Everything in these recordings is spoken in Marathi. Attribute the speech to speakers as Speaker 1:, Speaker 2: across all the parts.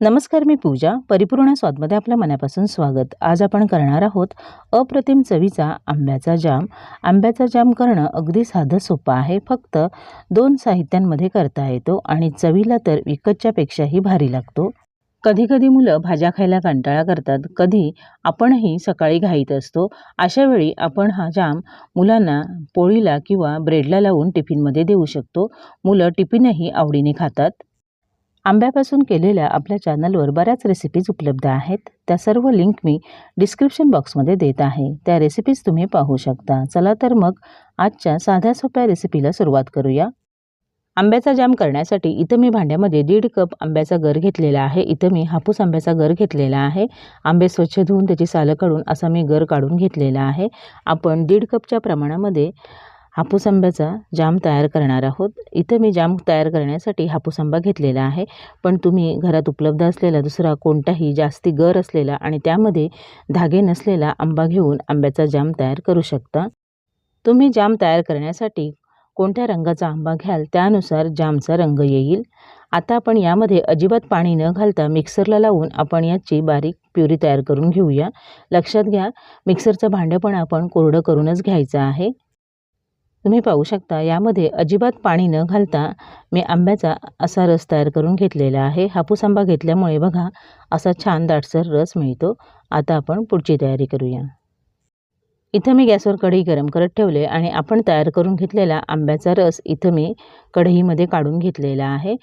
Speaker 1: नमस्कार मी पूजा. परिपूर्ण स्वादमध्ये आपल्या मनापासून स्वागत. आज आपण करणार आहोत अप्रतिम चवीचा आंब्याचा जाम. आंब्याचा जाम करणं अगदी साधं सोपं आहे. फक्त दोन साहित्यांमध्ये करता येतो आणि चवीला तर विकतच्यापेक्षाही भारी लागतो. कधीकधी मुलं भाज्या खायला कंटाळा करतात. कधी आपणही सकाळी घाईत असतो. अशा वेळी आपण हा जाम मुलांना पोळीला किंवा ब्रेडला लावून टिफिनमध्ये देऊ शकतो. मुलं टिफिनही आवडीने खातात. आंब्यापासून केलेल्या आपल्या चॅनलवर बऱ्याच रेसिपीज उपलब्ध आहेत. त्या सर्व लिंक मी डिस्क्रिप्शन बॉक्समध्ये देत आहे. त्या रेसिपीज तुम्ही पाहू शकता. चला तर मग आजच्या साध्या सोप्या रेसिपीला सुरुवात करूया. आंब्याचा जाम करण्यासाठी इथं मी भांड्यामध्ये दीड कप आंब्याचा गर घेतलेला आहे. इथं मी हापूस आंब्याचा गर घेतलेला आहे. आंबे स्वच्छ धुवून त्याची सालं काढून असा मी गर काढून घेतलेला आहे. आपण दीड कपच्या प्रमाणामध्ये हापूस आंब्याचा जाम तयार करणार आहोत. इथं मी जाम तयार करण्यासाठी हापूस आंबा घेतलेला आहे. पण तुम्ही घरात उपलब्ध असलेला दुसरा कोणताही जास्ती गर असलेला आणि त्यामध्ये धागे नसलेला आंबा घेऊन आंब्याचा जाम तयार करू शकता. तुम्ही जाम तयार करण्यासाठी कोणत्या रंगाचा आंबा घ्याल त्यानुसार जामचा रंग येईल. आता आपण यामध्ये अजिबात पाणी न घालता मिक्सरला लावून आपण याची बारीक प्युरी तयार करून घेऊया. लक्षात घ्या मिक्सरचं भांडं पण आपण कोरडं करूनच घ्यायचं आहे. तुम्ही पाहू शकता यामध्ये अजिबात पाणी न घालता मी आंब्याचा असा रस तयार करून घेतलेला आहे. हापूस आंबा घेतल्यामुळे बघा असा छान दाटसर रस मिळतो. आता आपण पुढची तयारी करूया. इथं मी गॅसवर कढई गरम करत ठेवले आणि आपण तयार करून घेतलेला आंब्याचा रस इथं मी कढईमध्ये काढून घेतलेला आहे.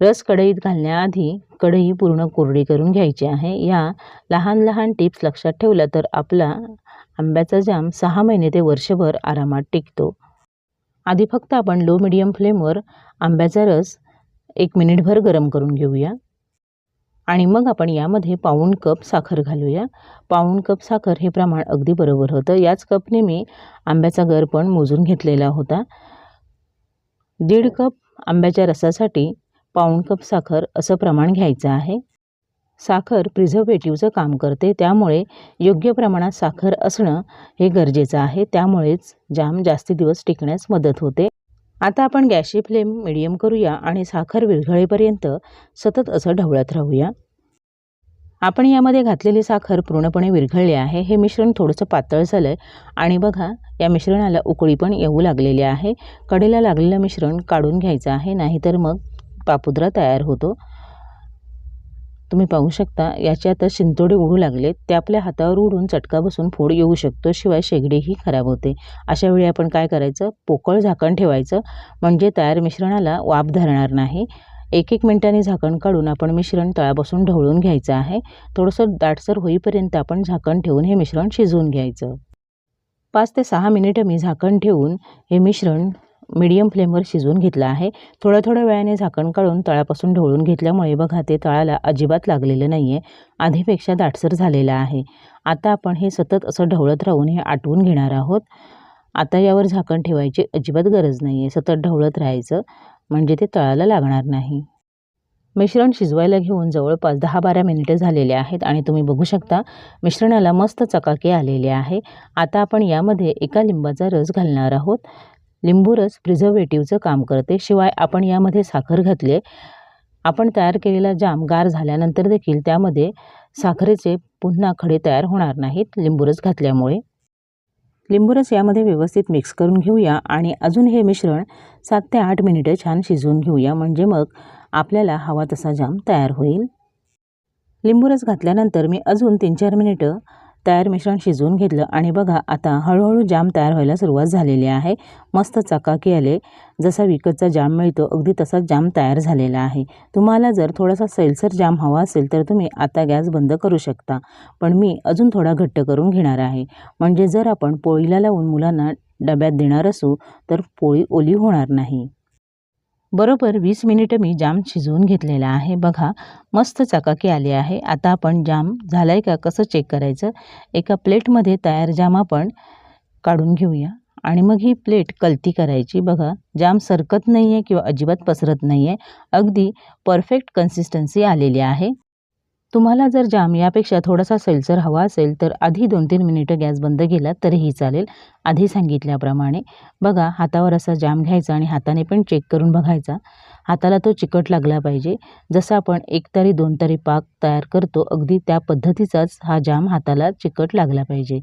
Speaker 1: रस कढईत घालण्याआधी कढई पूर्ण कोरडी करून घ्यायची आहे. या लहान लहान टिप्स लक्षात ठेवल्या तर आपला आंब्याचा जाम सहा महिने ते वर्षभर आरामात टिकतो. आधी फक्त आपण लो मिडियम फ्लेमवर आंब्याचा रस एक मिनिटभर गरम करून घेऊया. आणि मग आपण यामध्ये पाऊण कप साखर घालूया. पाऊण कप साखर हे प्रमाण अगदी बरोबर होतं. याच कपने मी आंब्याचा गर पण मोजून घेतलेला होता. दीड कप आंब्याच्या रसासाठी पाऊण कप साखर असं प्रमाण घ्यायचं आहे. साखर प्रिझर्वेटिव्हचं काम करते. त्यामुळे योग्य प्रमाणात साखर असणं हे गरजेचं आहे. त्यामुळेच जाम जास्ती दिवस टिकण्यास मदत होते. आता आपण गॅसची फ्लेम मिडियम करूया आणि साखर विरघळेपर्यंत सतत असं ढवळत राहूया. आपण यामध्ये घातलेली साखर पूर्णपणे विरघळली आहे. हे मिश्रण थोडंसं पातळ झालं आहे आणि बघा या मिश्रणाला उकळी पण येऊ लागलेली आहे. कडेला लागलेलं मिश्रण काढून घ्यायचं आहे नाहीतर मग पापुद्रा तयार होतो. तुम्ही पाहू शकता याचे आता शिंतोडे उडू लागले. ते आपल्या हातावर उडून चटका बसून फोड येऊ शकतो शिवाय शेगडीही खराब होते. अशा वेळी आपण काय करायचं? पोकळ झाकण ठेवायचं. म्हणजे तयार मिश्रणाला वाफ धरणार नाही. एक एक मिनिटाने झाकण काढून आपण मिश्रण तळापासून ढवळून घ्यायचं आहे. थोडंसं दाटसर होईपर्यंत आपण झाकण ठेवून हे मिश्रण शिजवून घ्यायचं. पाच ते सहा मिनिटं मी झाकण ठेवून हे मिश्रण मीडियम फ्लेमवर शिजवून घेतलं आहे. थोड्या थोड्या वेळाने झाकण काढून तळापासून ढवळून घेतल्यामुळे बघा ते तळाला अजिबात लागलेलं नाही आहे आधीपेक्षा दाटसर झालेलं आहे. आता आपण हे सतत असं ढवळत राहून हे आटवून घेणार आहोत. आता यावर झाकण ठेवायची अजिबात गरज नाही आहे सतत ढवळत राहायचं म्हणजे ते तळाला लागणार नाही. मिश्रण शिजवायला घेऊन जवळपास दहा बारा मिनिटं झालेले आहेत आणि तुम्ही बघू शकता मिश्रणाला मस्त चकाके आलेले आहे. आता आपण यामध्ये एका लिंबाचा रस घालणार आहोत. लिंबू रस प्रिझर्वेटिव्हचं काम करते. शिवाय आपण यामध्ये साखर घातले आपण तयार केलेला जाम गार झाल्यानंतर देखील त्यामध्ये साखरेचे पुन्हा खडे तयार होणार नाहीत लिंबूरस घातल्यामुळे. लिंबूरस यामध्ये व्यवस्थित मिक्स करून घेऊया आणि अजून हे मिश्रण सात ते आठ मिनिटं छान शिजवून घेऊया. म्हणजे मग आपल्याला हवा तसा जाम तयार होईल. लिंबूरस घातल्यानंतर मी अजून तीन चार मिनिटं तयार मिश्रण शिजवून घेतलं आणि बघा आता हळूहळू जाम तयार व्हायला सुरुवात झालेली आहे. मस्त चकाकी आले. जसा विकतचा जाम मिळतो अगदी तसाच जाम तयार झालेला आहे. तुम्हाला जर थोडासा सैलसर जाम हवा असेल तर तुम्ही आता गॅस बंद करू शकता. पण मी अजून थोडा घट्ट करून घेणार आहे. म्हणजे जर आपण पोळीला लावून मुलांना डब्यात देणार असू तर पोळी ओली होणार नाही. बरोबर वीस मिनिटं मी जाम शिजवून घेतलेला आहे. बघा मस्त चकाकी आली आहे. आता आपण जाम झाला आहे का? कसं चेक करायचं? एका प्लेटमध्ये तयार जाम आपण काढून घेऊया. आणि मग ही प्लेट कलती करायची. बघा जाम सरकत नाही आहे किंवा अजिबात पसरत नाही आहे अगदी परफेक्ट कन्सिस्टन्सी आलेली आहे. तुम्हाला जर जाम यापेक्षा थोडासा सैलसर हवा असेल तर आधी दोन तीन मिनिटं गॅस बंद केला तरीही चालेल. आधी सांगितल्याप्रमाणे बघा हातावर असा जाम घ्यायचा आणि हाताने पण चेक करून बघायचा. हाताला तो चिकट लागला पाहिजे. जसं आपण एक तारी दोन तारी पाक तयार करतो अगदी त्या पद्धतीचाच हा जाम हाताला चिकट लागला पाहिजे.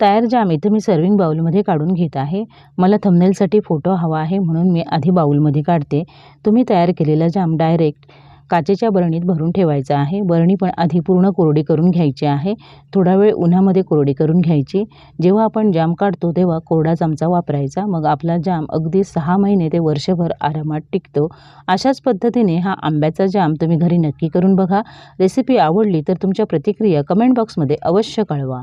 Speaker 1: तयार जाम इथं मी सर्विंग बाउलमध्ये काढून घेत आहे. मला थंबनेलसाठी फोटो हवा आहे म्हणून मी आधी बाउलमध्ये काढते. तुम्ही तयार केलेला जाम डायरेक्ट काचेच्या बरणीत भरून ठेवायचा आहे. बरणी पण आधी पूर्ण कोरडी करून घ्यायची आहे. थोडा वेळ उन्हामध्ये कोरडी करून घ्यायची. जेव्हा आपण जाम काढतो तेव्हा कोरडा चमचा वापरायचा. मग आपला जाम अगदी सहा महिने ते वर्षभर आरामात टिकतो. अशाच पद्धतीने हा आंब्याचा जाम तुम्ही घरी नक्की करून बघा. रेसिपी आवडली तर तुमच्या प्रतिक्रिया कमेंट बॉक्समध्ये अवश्य कळवा.